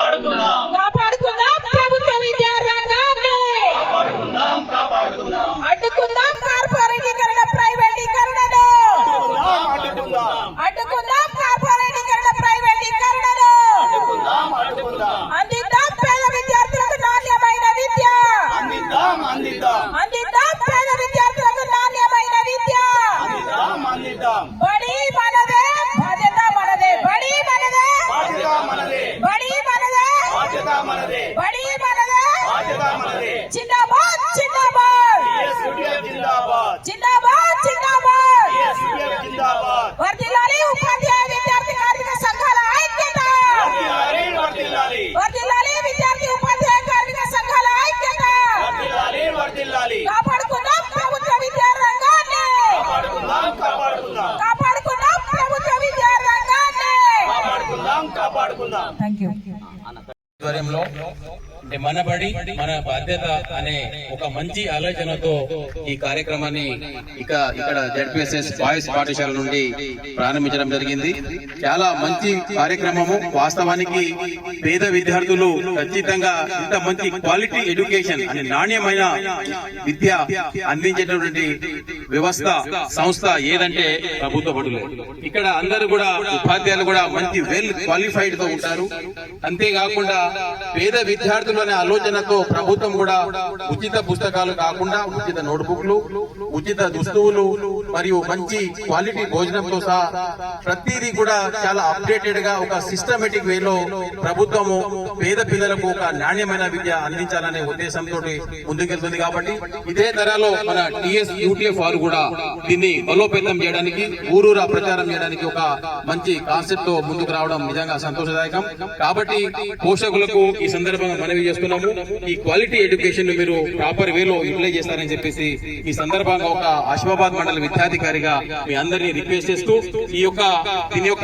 Halo, మనదే బడి అంటే మన బడి మన బాధ్యత అనే ఒక మంచి ఆలోచనతో ఈ కార్యక్రమాన్ని ఇక ఇక్కడ జడ్పిఎస్ఎస్ బాయ్స్ పాఠశాల నుండి ప్రారంభించడం జరిగింది. చాలా మంచి కార్యక్రమము వాస్తవానికి పేద విద్యార్థులు ఖచ్చితంగా ఇంత మంచి క్వాలిటీ ఎడ్యుకేషన్ అనే నాణ్యమైన విద్య అందించేటటువంటి వ్యవస్థ సంస్థ ఏదంటే ప్రభుత్వ బడులు ఇక్కడ అందరూ కూడా ఉపాధ్యాయులు కూడా మంచి వెల్ క్వాలిఫైడ్తో ఉంటారు. అంతేకాకుండా పేద విద్యార్థులు అనే ఆలోచనతో ప్రభుత్వం కూడా ఉచిత పుస్తకాలు కాకుండా ఉచిత నోట్బుక్లు ఉచిత దుస్తువులు మరియు మంచి క్వాలిటీ భోజనంతో సహా ప్రతిదీ కూడా చాలా అప్డేటెడ్గా ఒక సిస్టమేటిక్ వేలో ప్రభుత్వం ప్రభుత్వము పేద పిల్లలకు ఒక నాణ్యమైన విద్య అందించాలనే ఉద్దేశంతో ముందుకెళ్తుంది కాబట్టి ఇదే తరాలో మన టిఎస్ యూటీఎఫ్ వారు కూడా దీన్ని బలోపేతం చేయడానికి ఊరూరా ప్రచారం చేయడానికి ఒక మంచి కాన్సెప్ట్తో ముందుకు రావడం నిజంగా సంతోషదాయకం. కాబట్టి పోషకులకు ఈ సందర్భంగా మనవి చేస్తున్నాము ఈ క్వాలిటీ ఎడ్యుకేషన్ మీరు ప్రాపర్ వేలో యూటిలైజ్ చేస్తారని చెప్పేసి ఈ సందర్భంగా ఒక ఆసిఫాబాద్ మండల విద్యాధికారిగా మీ అందరినీ రిక్వెస్ట్ చేస్తూ ఈ యొక్క దీని యొక్క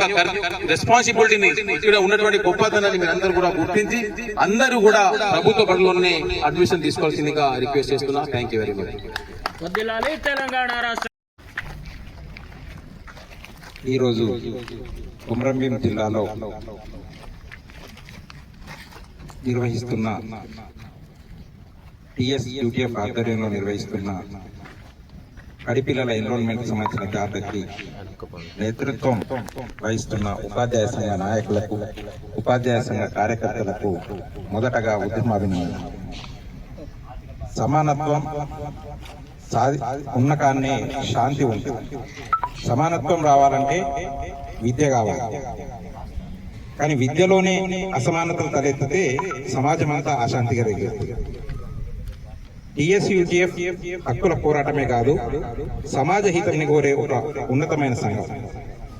రెస్పాన్సిబిలిటీని ఇక్కడ ఉన్నటువంటి గొప్పతనాన్ని మీరు అందరూ కూడా గుర్తించి అందరూ కూడా ప్రభుత్వ బడుల్లోనే అడ్మిషన్ తీసుకోవాల్సిందిగా రిక్వెస్ట్ చేస్తున్నా. థ్యాంక్ యూ వెరీ మచ్ వదిలాలి తెలంగాణ రాష్ట్ర ఈరోజు కుమ్రంభీం జిల్లాలో నిర్వహిస్తున్న టిఎస్ యూటీఎఫ్ ఆధ్వర్యంలో నిర్వహిస్తున్న అడిపిల్లల ఎన్రోల్మెంట్ సంబంధించిన జాతరకి నేతృత్వం వహిస్తున్న ఉపాధ్యాయ సంఘ నాయకులకు ఉపాధ్యాయ సంఘ కార్యకర్తలకు మొదటగా ఉద్యమాభినందన సమానత్వం సాధి ఉన్న కాన్నే శాంతి ఉంటుంది సమానత్వం రావాలంటే విద్య కావాలి. కానీ విద్యలోనే అసమానతలు తలెత్తితే సమాజం అంతా అశాంతిగా రేగుతుంది టిఎస్యుటిఎఫ్ హక్కుల పోరాటమే కాదు సమాజ హితాన్ని కోరే ఒక ఉన్నతమైన సంఘం.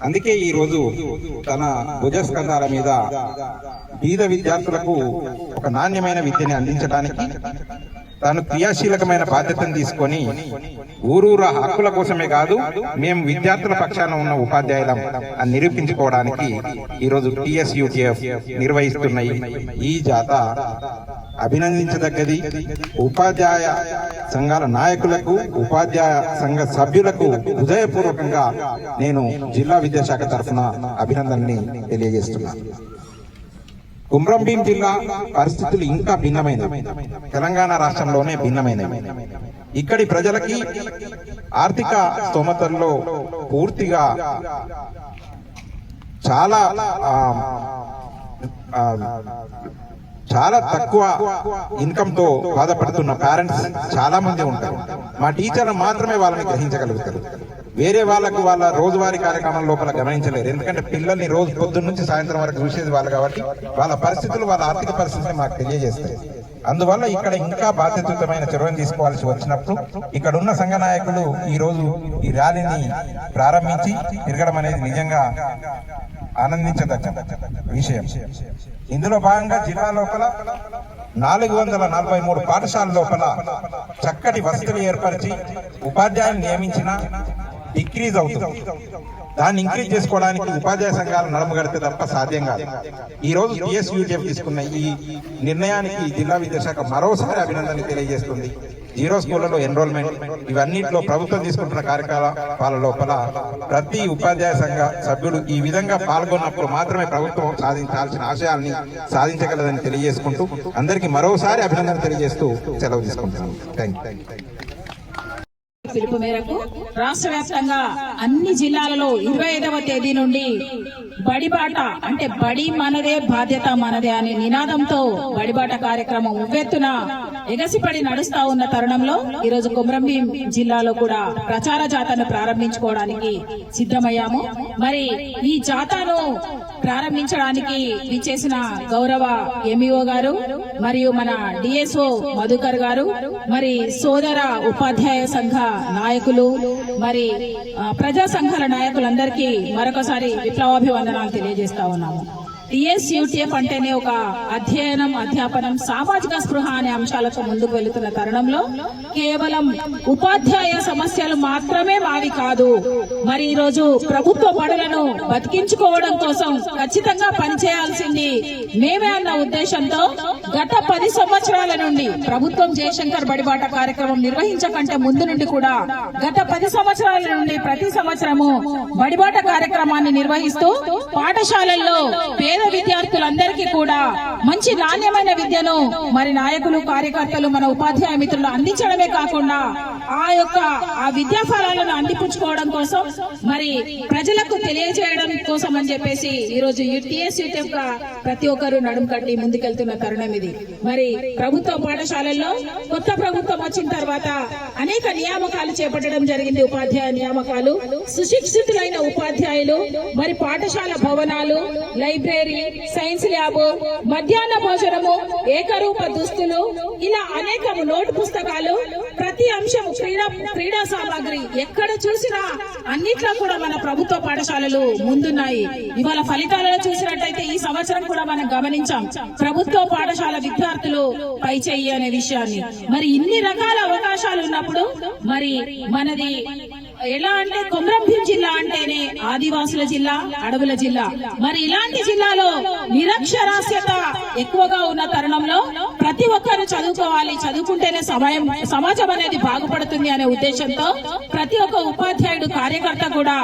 అందుకే ఈ రోజు తన భుజస్కంధాల మీద బీద విద్యార్థులకు ఒక నాణ్యమైన విద్యని అందించడానికి తాను క్రియాశీలకమైన బాధ్యతను తీసుకొని ఊరూర హక్కుల కోసమే కాదు మేము విద్యార్థుల పక్షాన ఉన్న ఉపాధ్యాయులం అని నిరూపించుకోవడానికి ఈరోజు టిఎస్యుటిఎఫ్ నిర్వహిస్తున్న ఈ జాత అభినందించదగ్గది. ఉపాధ్యాయ సంఘాల నాయకులకు ఉపాధ్యాయ సంఘ సభ్యులకు హృదయపూర్వకంగా నేను జిల్లా విద్యాశాఖ తరఫున అభినందనని తెలియజేస్తున్నాను కుమ్రంభీం జిల్లా పరిస్థితులు ఇంకా భిన్నమైనవి. తెలంగాణ రాష్ట్రంలోనే భిన్నమైనవి. ఇక్కడి ప్రజలకి ఆర్థిక స్తోమతల్లో పూర్తిగా చాలా చాలా తక్కువ ఇన్కమ్తో బాధపడుతున్న పేరెంట్స్ చాలా మంది ఉంటారు. మా టీచర్ మాత్రమే వాళ్ళని గ్రహించగలుగుతారు. వేరే వాళ్ళకు వాళ్ళ రోజువారీ కార్యక్రమం లోపల గమనించలేరు. ఎందుకంటే పిల్లల్ని రోజు పొద్దున్న నుంచి సాయంత్రం వరకు చూసేది వాళ్ళు కాబట్టి వాళ్ళ పరిస్థితులు వాళ్ళ ఆర్థిక పరిస్థితిని మాకు తెలియజేస్తాయి. అందువల్ల ఇక్కడ ఇంకా బాధ్యతమైన చొరవను తీసుకోవాల్సి వచ్చినప్పుడు ఇక్కడ ఉన్న సంఘ నాయకులు ఈ రోజు ఈ ర్యాలీని ప్రారంభించి తిరగడం అనేది నిజంగా ఆనందించదగ్గ విషయం. ఇందులో భాగంగా జిల్లా లోపల నాలుగు వందల నలభై మూడు పాఠశాల లోపల చక్కటి వసతులు ఏర్పరిచి ఉపాధ్యాయులు నియమించిన ఇంక్రీజ్ అవుతుంది. దాన్ని ఇంక్రీజ్ చేసుకోవడానికి ఉపాధ్యాయ సంఘాలు నడమగడితే తప్ప సాధ్యం కాదు. ఈ రోజు టిఎస్యూజీఎఫ్ తీసుకున్న ఈ నిర్ణయానికి జిల్లా విద్యాశాఖ మరోసారి అభినందనలు తెలియజేస్తుంది. జీరో స్కూళ్ళలో ఎన్రోల్మెంట్ ఇవన్నింటిలో ప్రభుత్వం తీసుకుంటున్న కార్యకలాపాల లోపల ప్రతి ఉపాధ్యాయ సంఘ సభ్యుడు ఈ విధంగా పాల్గొన్నప్పుడు మాత్రమే ప్రభుత్వం సాధించాల్సిన ఆశయాల్ని సాధించగలదని తెలియజేసుకుంటూ అందరికీ మరోసారి అభినందన తెలియజేస్తూ సెలవు తీసుకుంటున్నాను. థ్యాంక్ యూ పిలుపు మేరకు రాష్ట్ర వ్యాప్తంగా అన్ని జిల్లాలలో ఇరవై ఐదవ తేదీ నుండి బడిబాట అంటే బడి మనదే బాధ్యత మనదే అనే నినాదంతో బడిబాట కార్యక్రమం ఉవ్వెత్తున ఎగసిపడి నడుస్తా ఉన్న తరుణంలో ఈరోజు కొమరంభీం జిల్లాలో కూడా ప్రచార జాతను ప్రారంభించుకోవడానికి సిద్ధమయ్యాము. మరి ఈ జాతాను ప్రారంభించడానికి విచ్చేసిన గౌరవ ఎంఈఓ గారు మరియు మన డిఎస్ఓ మధుకర్ గారు మరి సోదర ఉపాధ్యాయ సంఘ నాయకులు మరి ప్రజా సంఘాల నాయకులందరికీ మరొకసారి విప్లవాభివందనాలు తెలియజేస్తా ఉన్నాము. టిఎస్ యూటీఎఫ్ అంటేనే ఒక అధ్యయనం అధ్యాపనం సామాజిక స్పృహ అనే అంశాలతో ముందుకు వెళుతున్న తరుణంలో కేవలం ఉపాధ్యాయ సమస్యలు మాత్రమే మావి కాదు. మరి ఈ రోజు ప్రభుత్వ బడులను బతికించుకోవడం కోసం ఖచ్చితంగా పనిచేయాల్సింది మేమే అన్న ఉద్దేశంతో గత పది సంవత్సరాల నుండి ప్రభుత్వం జయశంకర్ బడిబాట కార్యక్రమం నిర్వహించకంటే ముందు నుండి కూడా గత పది సంవత్సరాల నుండి ప్రతి సంవత్సరము బడిబాట కార్యక్రమాన్ని నిర్వహిస్తూ పాఠశాలల్లో పేద విద్యార్థులందరికీ కూడా మంచి నాణ్యమైన విద్యను మరి నాయకులు కార్యకర్తలు మన ఉపాధ్యాయ మిత్రులు అందించడమే కాకుండా ఆ యొక్క ఆ విద్యా ఫలాలను అందిపుచ్చుకోవడం కోసం మరి ప్రజలకు తెలియజేయడం కోసం అని చెప్పేసి ఈ రోజు యుటిఎస్ యొక్క ప్రతి ఒక్కరు నడుము కట్టి ముందుకెళ్తున్న తరుణం ఇది. మరి ప్రభుత్వ పాఠశాలల్లో కొత్త ప్రభుత్వం వచ్చిన తర్వాత అనేక నియామకాలు చేపట్టడం జరిగింది. ఉపాధ్యాయ నియామకాలు సుశిక్షితులైన ఉపాధ్యాయులు మరి పాఠశాల భవనాలు లైబ్రరీ సైన్స్ ల్యాబ్ మధ్యాహ్న భోజనము ఏకరూప దుస్తులు ఇలా అనేకము నోటు పుస్తకాలు ప్రతి అంశం క్రీడా క్రీడా సామాగ్రి ఎక్కడ చూసినా అన్నిట్లో కూడా మన ప్రభుత్వ పాఠశాలలు ముందున్నాయి. ఇవాళ ఫలితాలను చూసినట్టయితే ఈ సంవత్సరం కూడా మనం గమనించాం. ప్రభుత్వ పాఠశాల విద్యార్థులు పై చెయ్యి అనే విషయాన్ని. మరి ఇన్ని రకాల అవకాశాలు ఉన్నప్పుడు మరి మనది ఎలా అంటే కొమరంభీం జిల్లా అంటేనే ఆదివాసుల జిల్లా అడవుల జిల్లా. మరి ఇలాంటి జిల్లాలో నిరక్షరాస్యత ఎక్కువగా ఉన్న తరుణంలో ప్రతి ఒక్కరు చదువుకోవాలి. చదువుకుంటేనే సమయం సమాజం అనేది బాగుపడుతుంది అనే ఉద్దేశంతో ప్రతి ఒక్క ఉపాధ్యాయుడు కార్యకర్త కూడా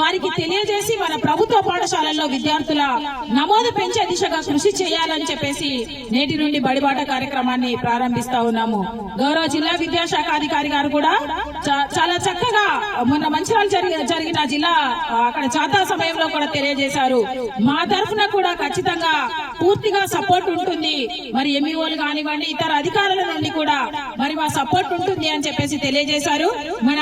వారికి తెలియజేసి మన ప్రభుత్వ పాఠశాలల్లో విద్యార్థుల నమోదు పెంచే దిశగా కృషి చేయాలని చెప్పేసి నేటి నుండి బడిబాట కార్యక్రమాన్ని ప్రారంభిస్తా ఉన్నాము. గౌరవ జిల్లా విద్యాశాఖ అధికారి గారు కూడా చాలా చక్కగా మొన్న మంచిర్యాల జరిగిన జరిగిన జిల్లా అక్కడ జాతా సమయంలో కూడా తెలియజేశారు. మా తరఫున కూడా ఖచ్చితంగా పూర్తిగా సపోర్ట్ ఉంటుంది. మరి ఎంఈఓలు కానివ్వండి ఇతర అధికారుల నుండి కూడా మరి మా సపోర్ట్ ఉంటుంది అని చెప్పేసి తెలియజేశారు. మన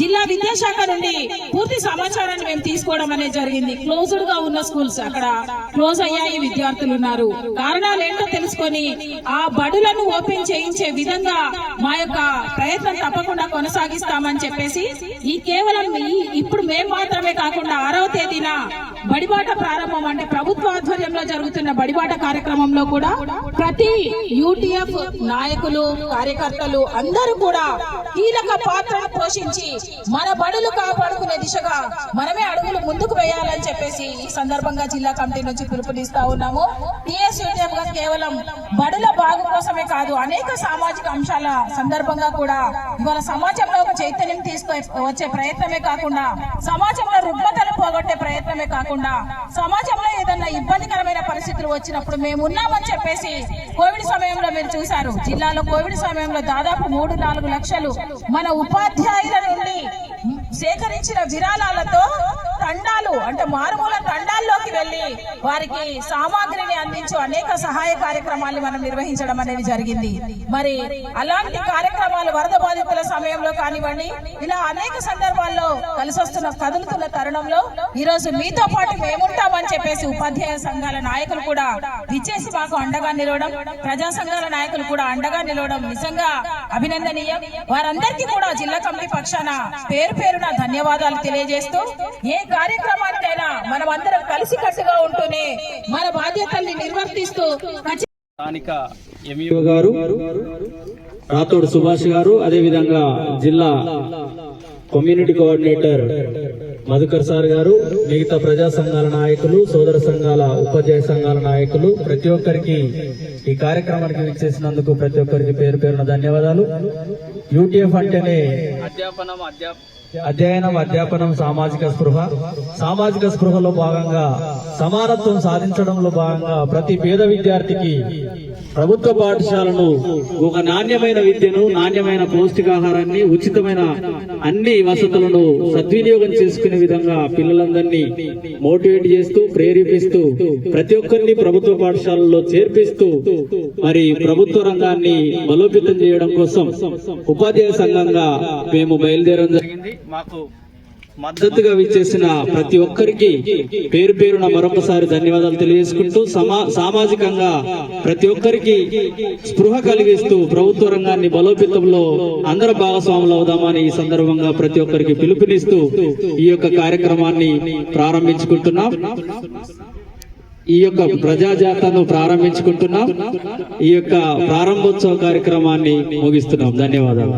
జిల్లా విద్యాశాఖ నుండి పూర్తి సమాచారాన్ని మేము తీసుకోవడం అనేది జరిగింది. క్లోజ్డ్గా ఉన్న స్కూల్స్ అక్కడ క్లోజ్ అయ్యాయి విద్యార్థులు ఉన్నారు. కారణాలు ఏంటో తెలుసుకొని ఆ బడులను ఓపెన్ చేయించే విధంగా మా యొక్క ప్రయత్నం తప్పకుండా కొనసాగిస్తామని చెప్పేసి ఈ కేవలం ఈ ఇప్పుడు మేము మాత్రమే కాకుండా ఆరవ తేదీన బడిబాట ప్రారంభం అంటే ప్రభుత్వ ఆధ్వర్యంలో జరుగుతున్న బడిబాట కార్యక్రమంలో కూడా ప్రతి యూటీఎఫ్ నాయకులు కార్యకర్తలు అందరూ కూడా కీలక పాత్ర పోషించి మన బడులు కాపాడుకునే దిశగా మనమే అడుగులు ముందుకు వేయాలని చెప్పేసి ఈ సందర్భంగా జిల్లా కమిటీ నుంచి పిలుపునిస్తా ఉన్నాము. టిఎస్ యూటీఎఫ్గా కేవలం బడుల బాగు కోసమే కాదు అనేక సామాజిక అంశాల సందర్భంగా కూడా ఇవాళ సమాజంలో చైతన్యం తీసుకు వచ్చే ప్రయత్నమే కాకుండా సమాజంలో రుగ్మతలు పోగొట్టే ప్రయత్నమే కాకుండా సమాజంలో ఏదన్నా ఇబ్బందికరమైన పరిస్థితులు వచ్చినప్పుడు మేము ఉన్నామని చెప్పేసి కోవిడ్ సమయంలో మీరు చూశారు. జిల్లాలో కోవిడ్ సమయంలో దాదాపు మూడు నాలుగు లక్షలు మన ఉపాధ్యాయుల నుండి సేకరించిన విరాళాలతో తండాలు అంటే మారుమూల తండాల్లోకి వెళ్ళి వారికి సామాగ్రిని అందించు అనేక సహాయ కార్యక్రమాలు మనం నిర్వహించడం అనేది జరిగింది. మరి అలాంటి కార్యక్రమాలు వరద బాధితుల సమయంలో కానివ్వండి ఇలా అనేక సందర్భాల్లో కలిసి వస్తున్న కదులుతున్న తరుణంలో ఈ రోజు మీతో పాటు మేముంటామని చెప్పేసి ఉపాధ్యాయ సంఘాల నాయకులు కూడా విచ్చేసి మాకు అండగా నిలవడం ప్రజా సంఘాల నాయకులు కూడా అండగా నిలవడం నిజంగా అభినందనీయం. వారందరికీ కూడా జిల్లా కమిటీ పక్షాన పేరు పేరున ధన్యవాదాలు తెలియజేస్తూ ఏ కార్యక్రమానికైనా మనం అందరం కలిసికట్టుగా ఉంటూనే మన బాధ్యతల్ని నిర్వర్తిస్తూ స్థానిక ఎంఈఓ గారు రాతోడు సుభాష్ గారు అదేవిధంగా జిల్లా కమ్యూనిటీ కోఆర్డినేటర్ మధుకర్ సార్ గారు మిగతా ప్రజా సంఘాల నాయకులు సోదర సంఘాల ఉపాధ్యాయ సంఘాల నాయకులు ప్రతి ఒక్కరికి ఈ కార్యక్రమానికి విచ్చేసినందుకు ప్రతి ఒక్కరికి పేరు పేరున ధన్యవాదాలు. యూటీఎఫ్ అంటేనే అధ్యాపనం అధ్యాప అధ్యయనం అధ్యాపనం సామాజిక స్పృహ. సామాజిక స్పృహలో భాగంగా సమానత్వం సాధించడంలో భాగంగా ప్రతి పేద విద్యార్థికి ప్రభుత్వ పాఠశాలను ఒక నాణ్యమైన విద్యను నాణ్యమైన పౌష్టికాహారాన్ని ఉచితమైన అన్ని వసతులను సద్వినియోగం చేసుకునే విధంగా పిల్లలందరినీ మోటివేట్ చేస్తూ ప్రేరేపిస్తూ ప్రతి ఒక్కరిని ప్రభుత్వ పాఠశాలల్లో చేర్పిస్తూ మరి ప్రభుత్వ రంగాన్ని బలోపేతం చేయడం కోసం ఉపాధ్యాయ సంఘంగా మేము బయలుదేరడం జరిగింది. మాకు మద్దతుగా విచ్చేసిన ప్రతి ఒక్కరికి పేరు పేరున మరొకసారి ధన్యవాదాలు తెలియజేసుకుంటూ సమా సామాజికంగా ప్రతి ఒక్కరికి స్పృహ కలిగిస్తూ ప్రభుత్వ రంగాన్ని బలోపేతంలో అందర భాగస్వాములు అవుదామని ఈ సందర్భంగా ప్రతి ఒక్కరికి పిలుపునిస్తూ ఈ యొక్క కార్యక్రమాన్ని ప్రారంభించుకుంటున్నాం. ఈ యొక్క ప్రజాజాతను ప్రారంభించుకుంటున్నాం. ఈ యొక్క ప్రారంభోత్సవ కార్యక్రమాన్ని ముగిస్తున్నాం. ధన్యవాదాలు.